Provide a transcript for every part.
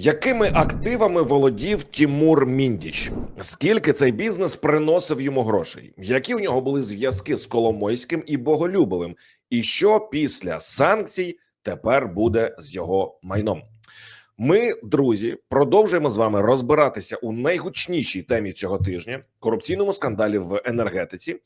Якими активами володів Тімур Міндіч? Скільки цей бізнес приносив йому грошей? Які у нього були зв'язки з Коломойським і Боголюбовим? І що після санкцій тепер буде з його майном? Ми, друзі, продовжуємо з вами розбиратися у найгучнішій темі цього тижня корупційному скандалі в енергетиці.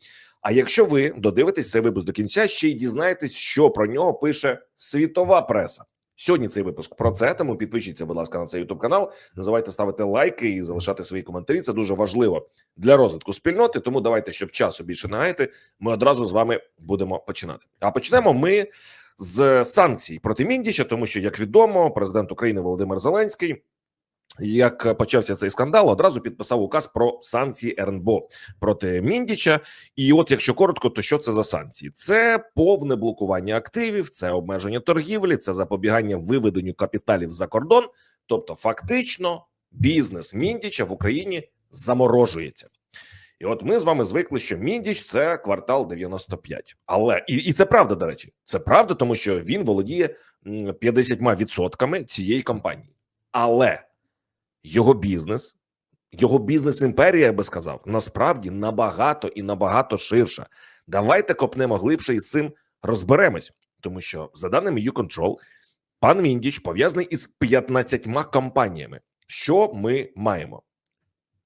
А якщо ви додивитесь цей випуск до кінця, ще й дізнаєтесь, що про нього пише світова преса. Сьогодні цей випуск про це. Тому підпишіться, будь ласка, на цей ютуб канал. Не забувайте ставити лайки і залишати свої коментарі. Це дуже важливо для розвитку спільноти. Тому давайте, щоб часу більше не гаяти, ми одразу з вами будемо починати. А почнемо ми з санкцій проти Міндіча, тому що, як відомо, президент України Володимир Зеленський. Як почався цей скандал, одразу підписав указ про санкції РНБО проти Міндіча. І от, якщо коротко, то що це за санкції? Це повне блокування активів, це обмеження торгівлі, це запобігання виведенню капіталів за кордон. Тобто, фактично, бізнес Міндіча в Україні заморожується. І от ми з вами звикли, що Міндіч це квартал 95. Але і, і це правда, до речі, це правда, тому що він володіє 50% цієї компанії. Але його бізнес, його бізнес-імперія, я би сказав, насправді набагато і набагато ширша. Давайте копнемо глибше і з цим розберемось, тому що за даними YouControl, пан Міндіч пов'язаний із 15 компаніями. Що ми маємо?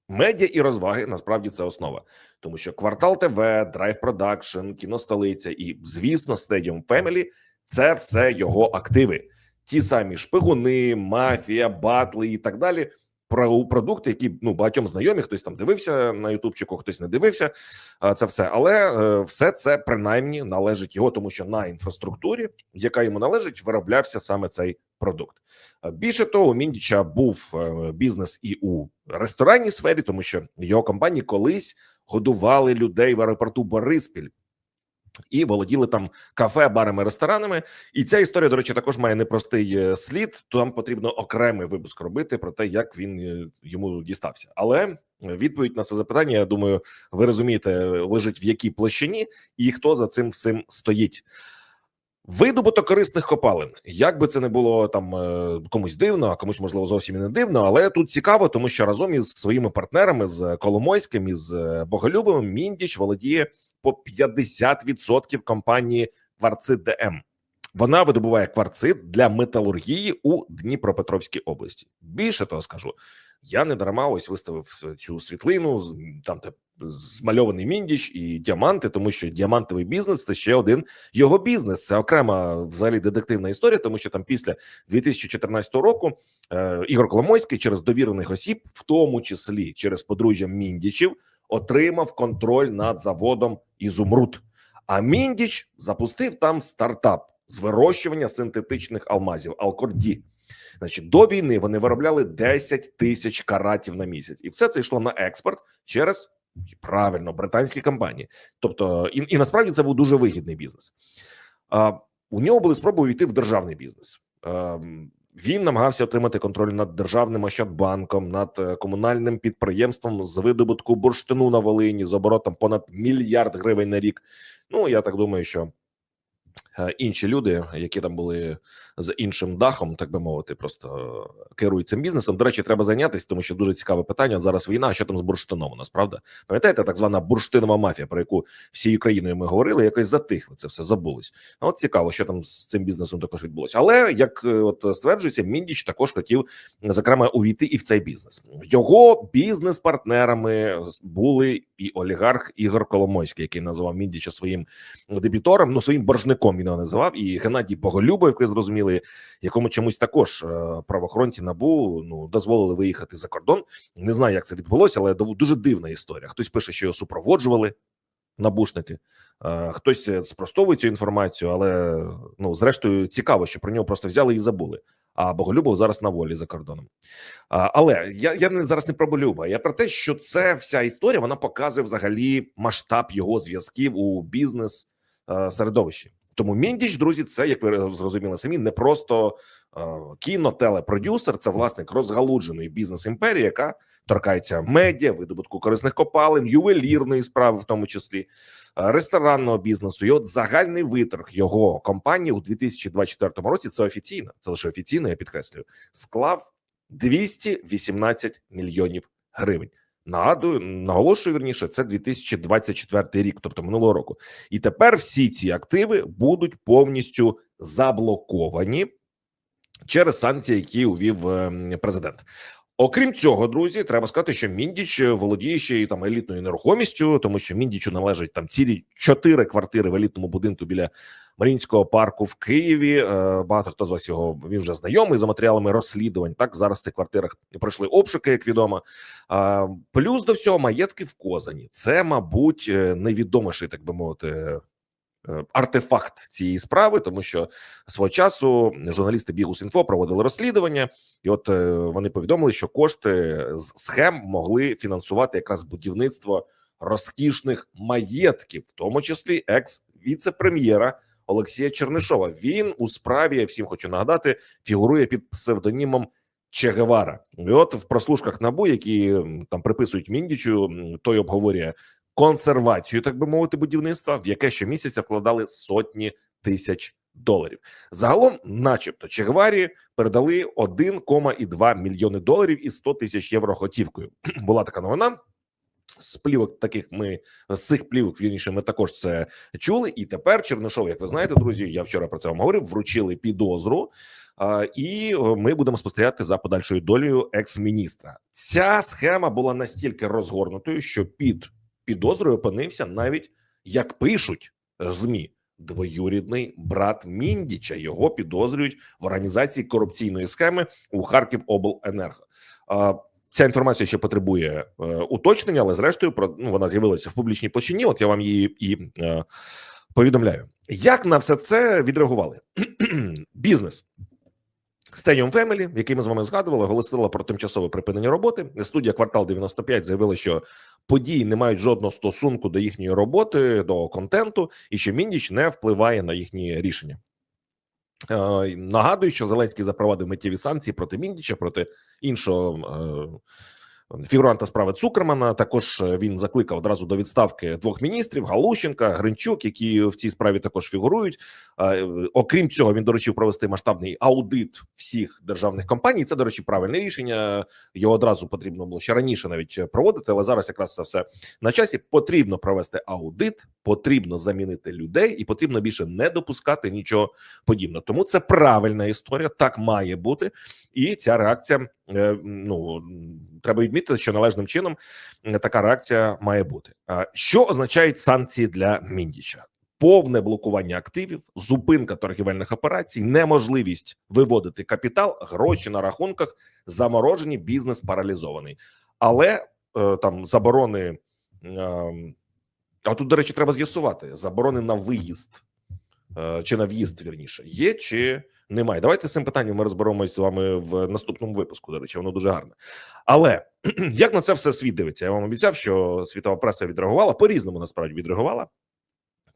Медіа і розваги насправді це основа, тому що квартал ТВ, Драйв Продакшн, кіностолиця і, звісно, Stadium Family – це все його активи. Ті самі шпигуни, мафія, батли і так далі. Про продукти, які ну багатьом знайомі, хтось там дивився на Ютубчику, хтось не дивився. Це все, але е, все це принаймні належить його, тому що на інфраструктурі, яка йому належить, вироблявся саме цей продукт. Більше того, у Міндіча був е, бізнес і у ресторанній сфері, тому що його компанії колись годували людей в аеропорту Бориспіль. І володіли там кафе, барами, ресторанами. І ця історія, до речі, також має непростий е, слід. Там потрібно окремий випуск робити про те, як він е, йому дістався. Але відповідь на це запитання, я думаю, ви розумієте, лежить в якій площині і хто за цим всім стоїть. Видобуток корисних копалин, як би це не було там е, комусь дивно, а комусь можливо зовсім і не дивно, але тут цікаво, тому що разом із своїми партнерами з Коломойським із е, Боголюбовим Міндіч володіє по 50% компанії Кварцит ДМ. Вона видобуває кварцит для металургії у Дніпропетровській області. Більше того скажу, я не дарма ось виставив цю світлину там, де змальований міндіч і діаманти, тому що діамантовий бізнес це ще один його бізнес. Це окрема взагалі детективна історія, тому що там після 2014 року е, Ігор Коломойський через довірених осіб, в тому числі через подружжя міндічів, отримав контроль над заводом Ізумруд. А міндіч запустив там стартап з вирощування синтетичних алмазів Алкорді. Значить, до війни вони виробляли 10 тисяч каратів на місяць, і все це йшло на експорт через правильно британські компанії. Тобто, і, і насправді це був дуже вигідний бізнес. А, у нього були спроби увійти в державний бізнес. А, він намагався отримати контроль над державним Ощадбанком, над е, комунальним підприємством з видобутку бурштину на Волині з оборотом понад мільярд гривень на рік. Ну я так думаю, що інші люди, які там були з іншим дахом, так би мовити, просто е, керують цим бізнесом. До речі, треба зайнятися, тому що дуже цікаве питання. Зараз війна. а Що там з бурштином? У нас правда? Пам'ятаєте, так звана бурштинова мафія, про яку всією країною ми говорили, якось затихли. Це все забулось. А От цікаво, що там з цим бізнесом також відбулося. Але як е, от стверджується, Міндіч також хотів зокрема увійти і в цей бізнес. Його бізнес-партнерами були і олігарх Ігор Коломойський, який називав Міндіча своїм дебітором, ну своїм боржником він його називав, і Геннадій Боголюбов, як ви зрозуміли, якому чомусь також е, правоохоронці набу ну дозволили виїхати за кордон. Не знаю, як це відбулося, але дуже дивна історія. Хтось пише, що його супроводжували набушники, е, хтось е, спростовує цю інформацію, але ну зрештою цікаво, що про нього просто взяли і забули. А Боголюбов зараз на волі за кордоном. А, але я, я не зараз не про Болюба. Я про те, що це вся історія вона показує взагалі масштаб його зв'язків у бізнес середовищі. Тому Міндіч, друзі, це як ви зрозуміли самі, не просто е, кіно, телепродюсер, це власник розгалудженої бізнес імперії, яка торкається медіа, видобутку корисних копалин, ювелірної справи, в тому числі е, ресторанного бізнесу. І от загальний виторг його компанії у 2024 році. Це офіційно, це лише офіційно. Я підкреслюю, склав 218 мільйонів гривень. Нагадую, наголошую вірніше, це 2024 рік, тобто минулого року. І тепер всі ці активи будуть повністю заблоковані через санкції, які увів е, президент. Окрім цього, друзі, треба сказати, що Міндіч володіє ще й там елітною нерухомістю, тому що Міндічу належать там цілі чотири квартири в елітному будинку біля Марінського парку в Києві. Е, Багато хто з вас його він вже знайомий за матеріалами розслідувань. Так зараз в цих квартирах пройшли обшуки, як відомо. Плюс до всього маєтки в Козані. Це, мабуть, е, найвідоміший, так би мовити. Е, Артефакт цієї справи, тому що свого часу журналісти Бігус.Інфо проводили розслідування, і от е, вони повідомили, що кошти з схем могли фінансувати якраз будівництво розкішних маєтків, в тому числі екс віце-прем'єра Олексія Чернишова. Він у справі я всім хочу нагадати, фігурує під псевдонімом Че Гевара. І от в прослушках набу, які там приписують Міндічу, той обговорює консервацію, так би мовити, будівництва, в яке щомісяця вкладали сотні тисяч доларів. Загалом, начебто, Че Геварі передали 1,2 мільйони доларів і 100 тисяч євро готівкою. Була така новина. З плівок таких ми з цих плівок вірніше, ми також це чули. І тепер Чернишов, як ви знаєте, друзі, я вчора про це вам говорив. Вручили підозру, і ми будемо спостерігати за подальшою долею екс-міністра. Ця схема була настільки розгорнутою, що під підозрою опинився навіть як пишуть е, змі. Двоюрідний брат Міндіча його підозрюють в організації корупційної схеми у Харківобленерго. А, Ця інформація ще потребує е, уточнення, але зрештою про ну вона з'явилася в публічній площині. От я вам її і е, повідомляю. Як на все це відреагували? Бізнес. Stadium Family, який ми з вами згадували, оголосила про тимчасове припинення роботи. Студія квартал 95 заявила, що події не мають жодного стосунку до їхньої роботи, до контенту, і що Міндіч не впливає на їхні рішення. Е, Нагадую, що Зеленський запровадив миттєві санкції проти Міндіча, проти іншого е, фігуранта справи Цукермана. Також е, він закликав одразу до відставки двох міністрів: Галущенка, Гринчук, які в цій справі також фігурують. Е, Окрім цього, він доручив провести масштабний аудит всіх державних компаній. Це, до речі, правильне рішення. Його одразу потрібно було ще раніше навіть проводити, але зараз якраз це все на часі. Потрібно провести аудит, потрібно замінити людей, і потрібно більше не допускати нічого подібного. Тому це правильна історія, так має бути, і ця реакція. е, Ну треба відмітити, що належним чином така реакція має бути. Що означають санкції для Міндіча? Повне блокування активів, зупинка торгівельних операцій, неможливість виводити капітал, гроші на рахунках, заморожені, бізнес паралізований. Але е, там заборони. Е, а тут, до речі, треба з'ясувати заборони на виїзд е, чи на в'їзд, вірніше, є чи немає. Давайте з цим питанням ми розберемось з вами в наступному випуску. До речі, воно дуже гарне. Але як на це все світ дивиться? Я вам обіцяв, що світова преса відреагувала по різному. Насправді відреагувала.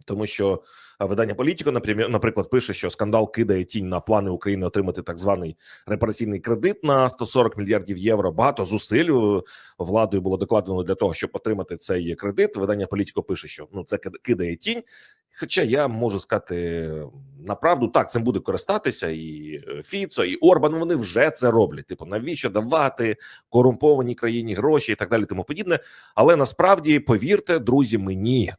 Тому що а, видання Політіко, наприклад, пише, що скандал кидає тінь на плани України отримати так званий репараційний кредит на 140 мільярдів євро. Багато зусиль е, владою було докладено для того, щоб отримати цей кредит. Видання Політіко пише, що ну це кидає тінь. Хоча я можу сказати направду, так цим буде користатися і е, Фіцо, і Орбан. Вони вже це роблять. Типу, навіщо давати корумпованій країні гроші і так далі, тому подібне. Але насправді повірте, друзі, мені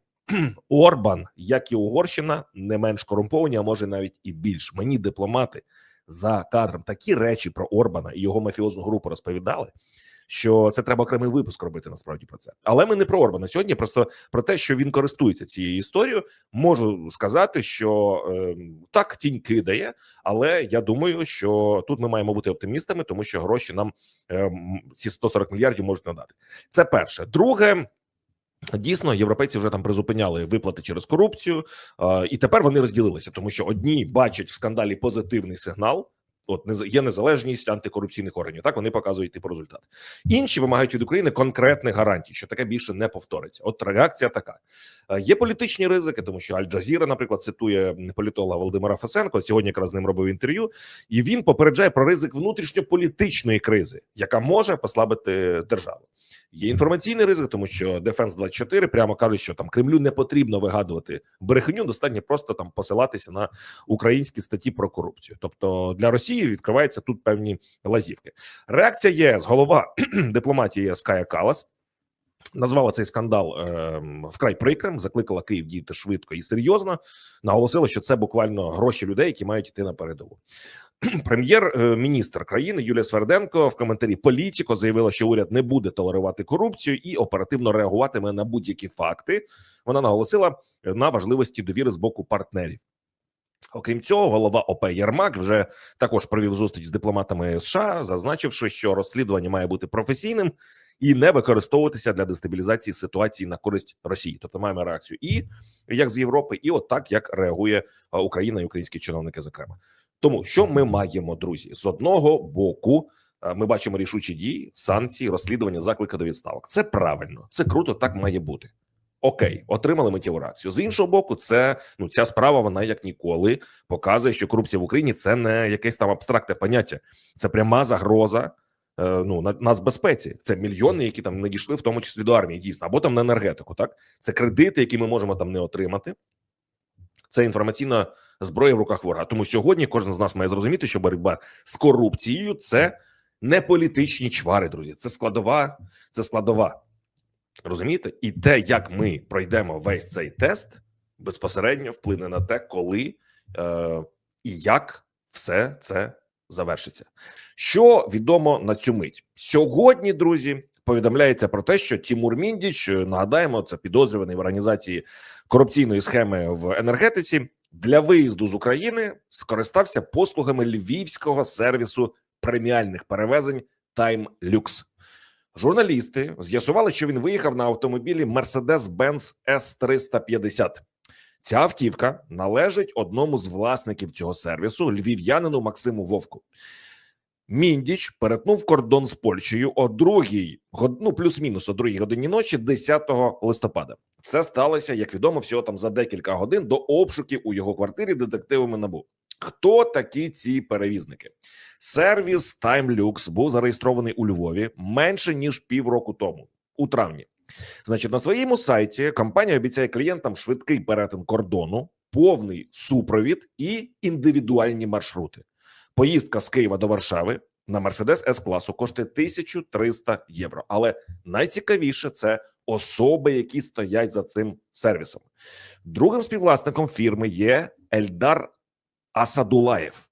Орбан, як і Угорщина, не менш корумповані, а може навіть і більш. Мені дипломати за кадром такі речі про Орбана і його мафіозну групу розповідали. Що це треба окремий випуск робити насправді про це, але ми не про Орбана сьогодні. Просто про те, що він користується цією історією, можу сказати, що е, так тінь кидає, але я думаю, що тут ми маємо бути оптимістами, тому що гроші нам е, ці 140 мільярдів можуть надати. Це перше. Друге, Дійсно, європейці вже там призупиняли виплати через корупцію, і тепер вони розділилися, тому що одні бачать в скандалі позитивний сигнал. От є незалежність антикорупційних органів. Так вони показують типу результат. Інші вимагають від України конкретних гарантій, що таке більше не повториться. От реакція така. Е, Є політичні ризики, тому що Аль-Джазіра, наприклад, цитує політолога Володимира Фесенко. Сьогодні якраз з ним робив інтерв'ю, і він попереджає про ризик внутрішньополітичної кризи, яка може послабити державу. Є інформаційний ризик, тому що Дефенс 24 прямо каже, що там Кремлю не потрібно вигадувати брехню, достатньо просто там посилатися на українські статті про корупцію. Тобто для Росії Росії. Відкриваються тут певні лазівки. Реакція ЄС, голова дипломатії ЄС Кая Калас. Назвала цей скандал е, вкрай прикрим, закликала Київ діяти швидко і серйозно. Наголосила, що це буквально гроші людей, які мають йти на передову. Прем'єр-міністр країни Юлія Сверденко в коментарі Політіко заявила, що уряд не буде толерувати корупцію і оперативно реагуватиме на будь-які факти. Вона наголосила на важливості довіри з боку партнерів. Окрім цього, голова ОП Єрмак вже також провів зустріч з дипломатами США, зазначивши, що розслідування має бути професійним і не використовуватися для дестабілізації ситуації на користь Росії. Тобто маємо реакцію і як з Європи, і от так як реагує Україна і українські чиновники. Зокрема, тому що ми маємо друзі з одного боку. Ми бачимо рішучі дії, санкції, розслідування, заклики до відставок. Це правильно, це круто, так має бути. Окей, отримали миттєву реакцію. З іншого боку, це ну ця справа вона як ніколи показує, що корупція в Україні це не якесь там абстрактне поняття, це пряма загроза. е, Ну на нас безпеці це мільйони, які там не дійшли, в тому числі до армії, дійсно, або там на енергетику. Так це кредити, які ми можемо там не отримати. Це інформаційна зброя в руках ворога. Тому сьогодні кожен з нас має зрозуміти, що боротьба з корупцією це не політичні чвари, друзі. Це складова, це складова. Розумієте? І те, як ми пройдемо весь цей тест, безпосередньо вплине на те, коли е, і як все це завершиться. Що відомо на цю мить сьогодні, друзі, повідомляється про те, що Тімур Міндіч е, нагадаємо, це підозрюваний в організації корупційної схеми в енергетиці для виїзду з України скористався послугами львівського сервісу преміальних перевезень Time Lux. Журналісти з'ясували, що він виїхав на автомобілі Mercedes-Benz S350. Ця автівка належить одному з власників цього сервісу, львів'янину Максиму Вовку. Міндіч перетнув кордон з Польщею о другій ну плюс-мінус о другій годині ночі, 10 листопада. Це сталося, як відомо, всього там за декілька годин до обшуків у його квартирі детективами набу. Хто такі ці перевізники? Сервіс TimeLux був зареєстрований у Львові менше ніж півроку тому, у травні. Значить, на своєму сайті компанія обіцяє клієнтам швидкий перетин кордону, повний супровід і індивідуальні маршрути. Поїздка з Києва до Варшави на Mercedes s класу коштує 1300 євро. Але найцікавіше це особи, які стоять за цим сервісом. Другим співвласником фірми є Ельдар Асадулаєв.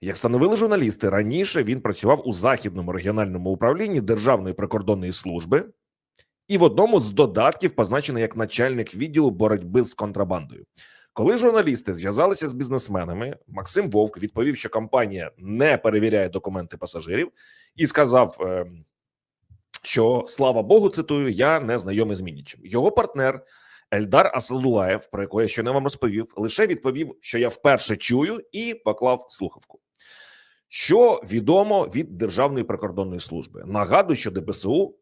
Як встановили журналісти, раніше він працював у західному регіональному управлінні Державної прикордонної служби і в одному з додатків позначений як начальник відділу боротьби з контрабандою. Коли журналісти зв'язалися з бізнесменами, Максим Вовк відповів, що компанія не перевіряє документи пасажирів, і сказав, ем, що слава Богу, цитую, я не знайомий з Мінічем. Його партнер Ельдар Асадулаєв, про якого я ще не вам розповів, лише відповів, що я вперше чую, і поклав слухавку. Що відомо від Державної прикордонної служби? Нагадую, що ДПСУ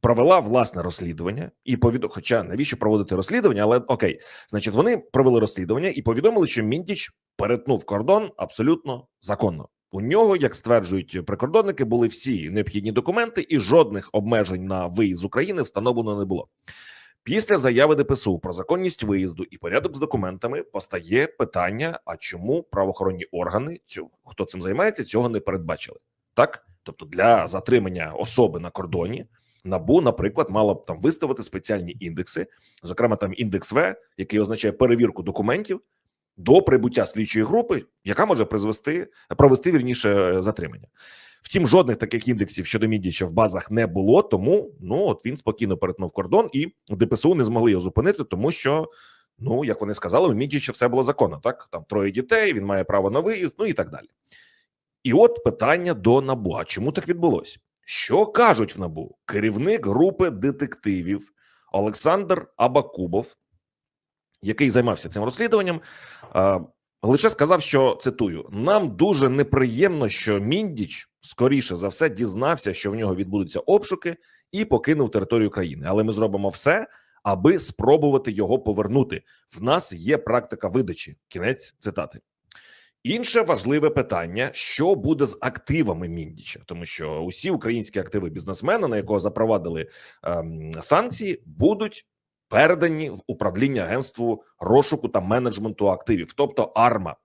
провела власне розслідування і повідомила, Хоча навіщо проводити розслідування? Але окей, значить, вони провели розслідування і повідомили, що Міндіч перетнув кордон абсолютно законно. У нього, як стверджують прикордонники, були всі необхідні документи, і жодних обмежень на виїзд з України встановлено не було. Після заяви ДПСУ про законність виїзду і порядок з документами постає питання: а чому правоохоронні органи цього хто цим займається, цього не передбачили? Так, тобто для затримання особи на кордоні набу, наприклад, мало б там виставити спеціальні індекси, зокрема там індекс В, який означає перевірку документів до прибуття слідчої групи, яка може призвести провести вірніше затримання. Втім, жодних таких індексів щодо Мідіча в базах не було, тому ну от він спокійно перетнув кордон, і ДПСУ не змогли його зупинити, тому що ну як вони сказали, у Мідіча все було законно. Так там троє дітей, він має право на виїзд, ну і так далі. І от питання до НАБУ: а чому так відбулося? Що кажуть в НАБУ? Керівник групи детективів Олександр Абакубов, який займався цим розслідуванням, лише сказав, що цитую: нам дуже неприємно, що Міндіч скоріше за все дізнався, що в нього відбудуться обшуки, і покинув територію країни. Але ми зробимо все, аби спробувати його повернути. В нас є практика видачі. Кінець цитати. Інше важливе питання: що буде з активами Міндіча, тому що усі українські активи бізнесмена, на якого запровадили ем, санкції, будуть передані в управління агентству розшуку та менеджменту активів, тобто АРМА.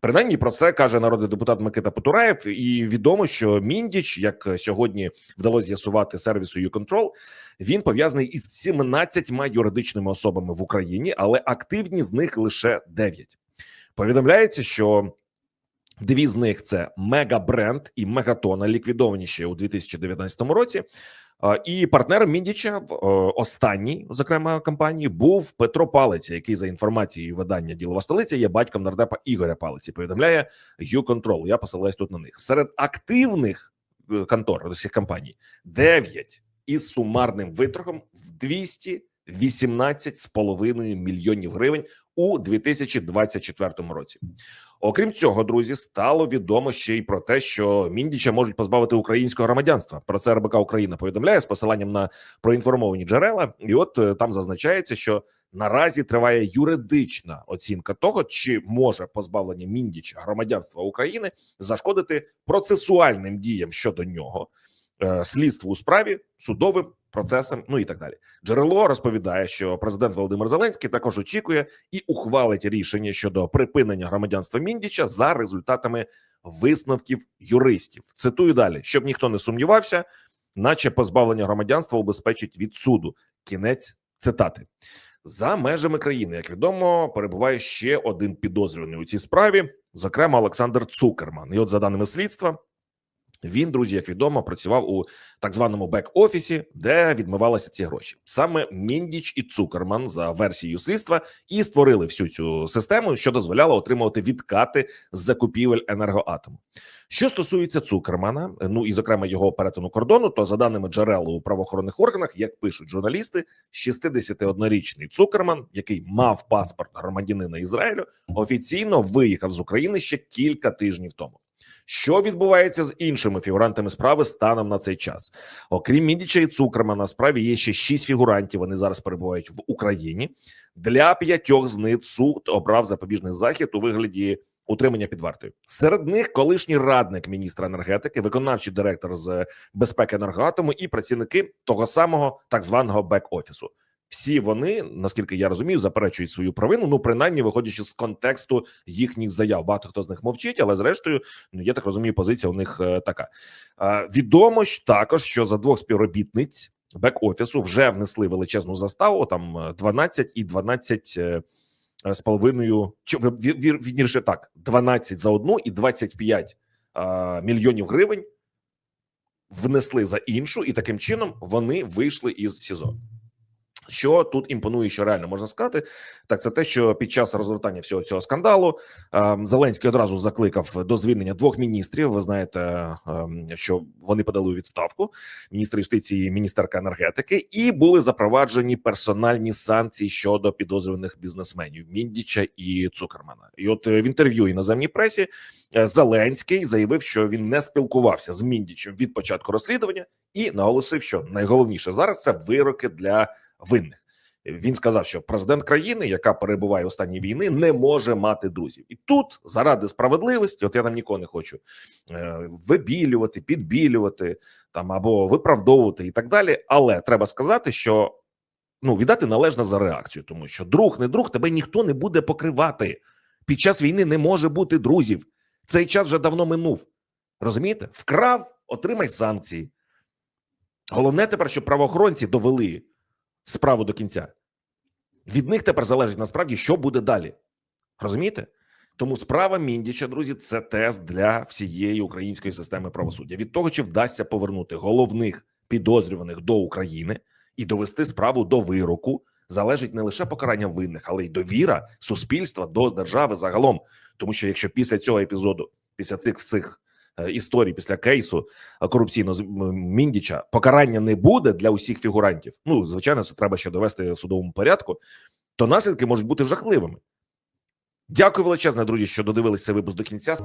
Принаймні про це каже народний депутат Микита Потураєв. І відомо, що Міндіч, як сьогодні вдалося з'ясувати сервісу YouControl, він пов'язаний із 17 юридичними особами в Україні, але активні з них лише 9. Повідомляється, що дві з них це Мегабренд і Мегатона, ліквідовані ще у 2019 році. І партнером Міндіча в е, останній, зокрема, компанії був Петро Палиця, який за інформацією видання ділова столиця є батьком нардепа Ігоря Палиці. Повідомляє YouControl. Я посилаюсь тут на них. Серед активних е, контор цих компаній 9 із сумарним виторгом в 218,5 мільйонів гривень у 2024 році. Окрім цього, друзі, стало відомо ще й про те, що міндіча можуть позбавити українського громадянства. Про це РБК Україна повідомляє з посиланням на проінформовані джерела. І от е, там зазначається, що наразі триває юридична оцінка того, чи може позбавлення міндіча громадянства України зашкодити процесуальним діям щодо нього, слідству у справі, судовим процесам, ну і так далі. Джерело розповідає, що президент Володимир Зеленський також очікує і ухвалить рішення щодо припинення громадянства Міндіча за результатами висновків юристів. Цитую далі, щоб ніхто не сумнівався, наче позбавлення громадянства убезпечить від суду. Кінець цитати. За межами країни, як відомо, перебуває ще один підозрюваний у цій справі, зокрема Олександр Цукерман. І от за даними слідства, він, друзі, як відомо, працював у так званому бек-офісі, де відмивалися ці гроші. Саме Міндіч і Цукерман за версією слідства і створили всю цю систему, що дозволяла отримувати відкати з закупівель енергоатому. Що стосується Цукермана, ну і зокрема його перетину кордону, то за даними джерел у правоохоронних органах, як пишуть журналісти, 61-річний Цукерман, який мав паспорт громадянина Ізраїлю, офіційно виїхав з України ще кілька тижнів тому. Що відбувається з іншими фігурантами справи станом на цей час? Окрім Мідіча і Цукермана, в справі є ще шість фігурантів. Вони зараз перебувають в Україні. Для п'ятьох з них суд обрав запобіжний захід у вигляді утримання під вартою. Серед них колишній радник міністра енергетики, виконавчий директор з безпеки енергоатому і працівники того самого так званого бек-офісу. Всі вони, наскільки я розумію, заперечують свою провину. Ну, принаймні, виходячи з контексту їхніх заяв. Багато хто з них мовчить, але зрештою, ну я так розумію, позиція у них е, така. Е, відомо ж також, що за двох співробітниць бек-офісу вже внесли величезну заставу. Там е, 12 і 12 е, з половиною чи вір- вір- вірніше так: 12 за одну і 25 е, мільйонів гривень внесли за іншу, і таким чином вони вийшли із СІЗО. Що тут імпонує, що реально можна сказати, так це те, що під час розгортання всього цього скандалу е, Зеленський одразу закликав до звільнення двох міністрів. Ви знаєте, е, що вони подали у відставку міністр юстиції, міністерка енергетики, і були запроваджені персональні санкції щодо підозрюваних бізнесменів Міндіча і Цукермана. І от е, в інтерв'ю іноземній пресі Зеленський заявив, що він не спілкувався з Міндічем від початку розслідування, і наголосив, що найголовніше зараз це вироки для винних. Він сказав, що президент країни, яка перебуває в стані війни, не може мати друзів, і тут заради справедливості, от я там нікого не хочу е, вибілювати, підбілювати там або виправдовувати і так далі. Але треба сказати, що ну віддати належне за реакцію, тому що друг, не друг, тебе ніхто не буде покривати. Під час війни не може бути друзів. Цей час вже давно минув. Розумієте? Вкрав, отримай санкції. Головне тепер, щоб правоохоронці довели справу до кінця. Від них тепер залежить насправді, що буде далі. Розумієте? Тому справа Міндіча, друзі, це тест для всієї української системи правосуддя. Від того, чи вдасться повернути головних підозрюваних до України і довести справу до вироку, залежить не лише покарання винних, але й довіра суспільства до держави загалом. Тому що якщо після цього епізоду, після цих всіх е, історій, після кейсу е, корупційного Міндіча, покарання не буде для усіх фігурантів. Ну звичайно, це треба ще довести в судовому порядку. То наслідки можуть бути жахливими. Дякую величезне, друзі, що додивилися випуск до кінця.